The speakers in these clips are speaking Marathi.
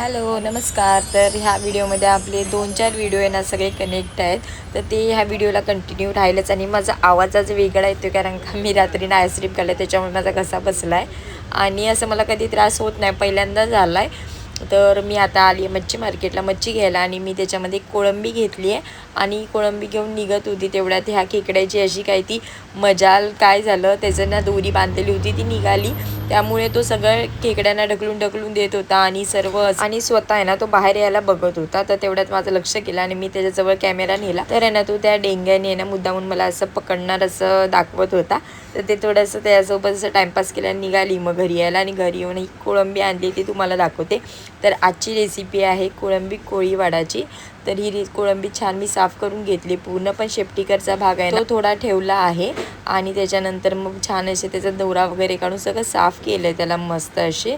हॅलो नमस्कार. तर ह्या व्हिडिओमध्ये आपले दोन चार व्हिडिओ आहे ना सगळे कनेक्ट आहेत. तर ते ह्या व्हिडिओला कंटिन्यू राहिलंच आणि माझा आवाज आज वेगळा येतो कारण का मी रात्री आईस्क्रीम खाल्लं त्याच्यामुळे माझा घसा बसला आहे आणि असं मला कधी त्रास होत नाही पहिल्यांदा झाला आहे तर मी आता आली आहे मच्छी मार्केटला मच्छी घ्यायला आणि मी त्याच्यामध्ये कोळंबी घेतली आहे. आणि कोळंबी घेऊन निघत होती तेवढ्यात ह्या खेकड्याची अशी काय ती मजाल काय झालं त्याचं ना दोरी बांधलेली होती ती निघाली. त्यामुळे तो सगळं खेकड्यांना ढकलून ढकलून देत होता आणि सर्व आणि स्वतः आहे ना तो बाहेर यायला बघत होता. तर तेवढ्यात माझं लक्ष केलं आणि मी त्याच्याजवळ कॅमेरा नेला. तर आहे ना तो त्या डेंग्याने आहे ना मुद्दामून मला असं पकडणार असं दाखवत होता. तर ते थोडंसं त्याच्यासोबत असं टाईमपास केला निघाली मग घरी यायला आणि घरी येऊन ही कोळंबी आणली ती तुम्हाला दाखवते. तर आजची रेसिपी आहे कोळंबी कोळीवाडाची. तर ही कोळंबी छान मी साफ करून घेतली. पूर्ण पण शेपटीकरचा भाग आहे तो थोडा ठेवला आहे. आणि त्याच्यानंतर मग छान असे त्याचा दौरा वगैरे काढून सगळं साफ केलं आहे त्याला मस्त असे.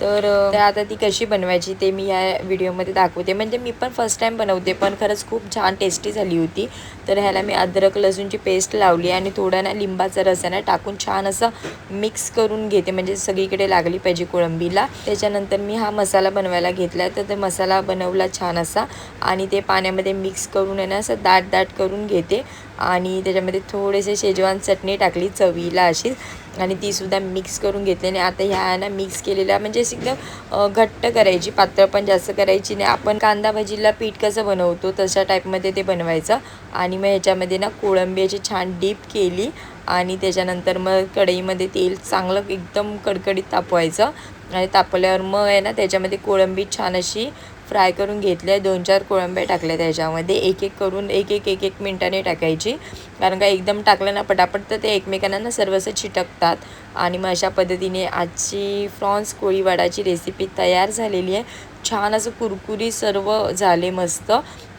तर आता ती कशी बनवायची ते मी या व्हिडिओमध्ये दाखवते. म्हणजे मी पण फर्स्ट टाईम बनवते पण खरंच खूप छान टेस्टी झाली होती. तर ह्याला मी अद्रक लसूणची पेस्ट लावली आणि थोडा ना लिंबाचा रस ना टाकून छान असं मिक्स करून घेते. म्हणजे सगळीकडे लागली पाहिजे कोळंबीला. त्याच्यानंतर मी हा मसाला बनवायला घेतला तर ते मसाला बनवला छान असा आणि ते पाण्यामध्ये मिक्स करून आहे ना असं दाट दाट करून घेते. आणि त्याच्यामध्ये थोडेसे शेजवान चटणी टाकली चवीला अशी. आणि तीसुद्धा मिक्स करून घेतली. आणि आता ह्या ना मिक्स केलेल्या म्हणजे अशी एकदम घट्ट करायची. पातळ पण जास्त करायची नाही. आपण कांदा भजीला पीठ कसं बनवतो तशा टाईपमध्ये ते बनवायचं. आणि मग ह्याच्यामध्ये ना कोळंबी छान डीप केली. आणि त्याच्यानंतर मग कढईमध्ये तेल चांगलं एकदम कडकडीत तापवायचं. आणि तापल्यावर मग आहे ना त्याच्यामध्ये कोळंबी छान अशी फ्राय करून घेतल्या. दोन चार कोळंब्या टाकल्या त्याच्यामध्ये. एक एक करून एक एक एक एक मिनटाने टाकायची. कारण का एकदम टाकलं ना पटापट तर ते एकमेकांना ना छिटकतात चिटकतात. आणि मग अशा पद्धतीने आजची फ्रॉन्स कोळीवाडाची रेसिपी तयार झालेली आहे. छान असं कुरकुरी सर्व झाले मस्त.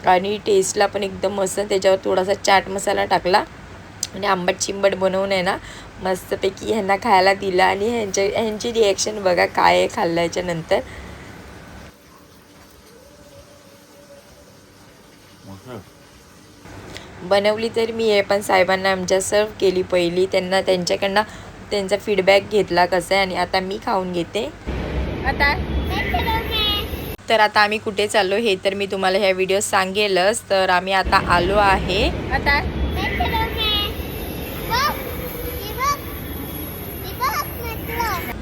आणि टेस्टला पण एकदम मस्त. त्याच्यावर थोडासा चाट मसाला टाकला. आणि आंबट चिंबट बनवून आहे ना मस्तपैकी ह्यांना खायला दिलं. आणि ह्यांच्या ह्यांची रिॲक्शन बघा काय आहे खाल्ल्याच्या नंतर. बनवली तर मी आहे पण साहेबांना आमच्या सर्व केली पहिली. त्यांना त्यांच्याकडनं त्यांचा फीडबॅक घेतला कसं आहे आणि आता मी खाऊन घेते. आता? तर आता आम्ही कुठे चाललो हे तर मी तुम्हाला ह्या व्हिडिओ सांगेलच. तर आम्ही आता आलो आहे. आता?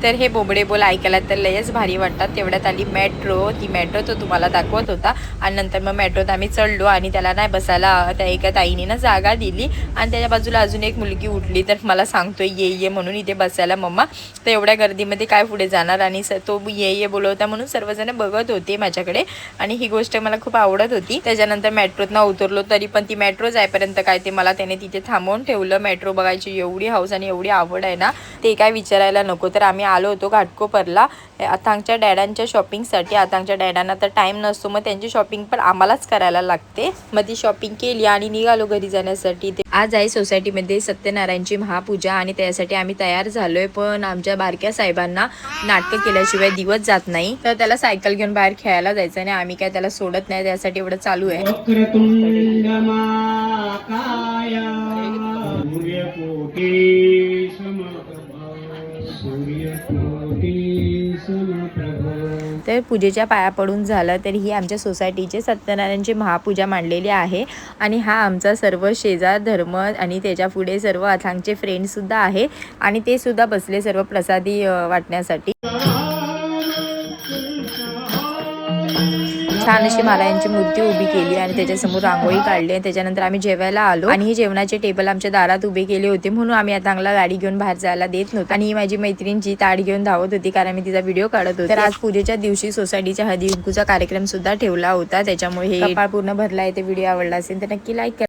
तर हे बोबडे बोल ऐकायला तर लयच भारी वाटतात. तेवढ्यात आली मेट्रो. ती मेट्रो तो तुम्हाला दाखवत होता. आणि नंतर मग मेट्रोत आम्ही चढलो आणि त्याला नाही बसायला त्या एका ताईने ना जागा दिली. आणि त्याच्या बाजूला अजून एक मुलगी उठली. तर मला सांगतोय ये ये म्हणून इथे बसायला मम्मा. तर एवढ्या गर्दीमध्ये काय पुढे जाणार? आणि स तो ये ये बोलवता म्हणून सर्वजण बघत होते माझ्याकडे. आणि ही गोष्ट मला खूप आवडत होती. त्याच्यानंतर मेट्रोतनं उतरलो तरी पण ती मेट्रो जायपर्यंत काय ते मला त्याने तिथे थांबवून ठेवलं. मेट्रो बघायची एवढी हौस आणि एवढी आवड आहे ना ते काय विचारायला नको. तर आम्ही आलो होतो घाटकोपरला. आतांच्या डॅडांच्या शॉपिंगसाठी आतांच्या डॅडांना तर टाईम नसतो मग त्यांची शॉपिंग पण आम्हालाच करायला लागते. मग ती शॉपिंग केली आणि निघालो घरी जाण्यासाठी. ते आज आहे सोसायटीमध्ये सत्यनारायणची महापूजा आणि त्यासाठी आम्ही तयार झालोय पण आमच्या बारक्या साहेबांना नाटकं केल्याशिवाय दिवस जात नाही. तर त्याला सायकल घेऊन बाहेर खेळायला जायचं आणि आम्ही काय त्याला सोडत नाही त्यासाठी एवढं चालू आहे. तर पूजेच्या पाया पडून झालं तर ही आमच्या सोसायटीचे सत्यनारायणची महापूजा मांडलेली आहे. आणि हा आमचा सर्व शेजार धर्म आणि त्याच्या पुढे सर्व अथांगचे फ्रेंडसुद्धा आहे. आणि ते सुद्धा बसले सर्व प्रसादी वाटण्यासाठी. छान अशी महाराजांची मूर्ती उभी केली आणि त्याच्यासमोर रांगोळी काढली आणि त्याच्यानंतर आम्ही जेवायला आलो. आणि ही जेवणाचे टेबल आमच्या दारात उभे केले होते म्हणून आम्ही आता चांगला गाडी घेऊन बाहेर जायला देत नव्हतो. आणि ही माझी मैत्रीण जी घेऊन धावत होती कारण मी तिचा व्हिडिओ काढत होते. तर आज पूजेच्या दिवशी सोसायटीच्या हळदी कुंकूचा कार्यक्रम सुद्धा ठेवला होता. त्याच्यामुळे हे पूर्ण भरला आहे. ते व्हिडिओ आवडला असेल तर नक्की लाईक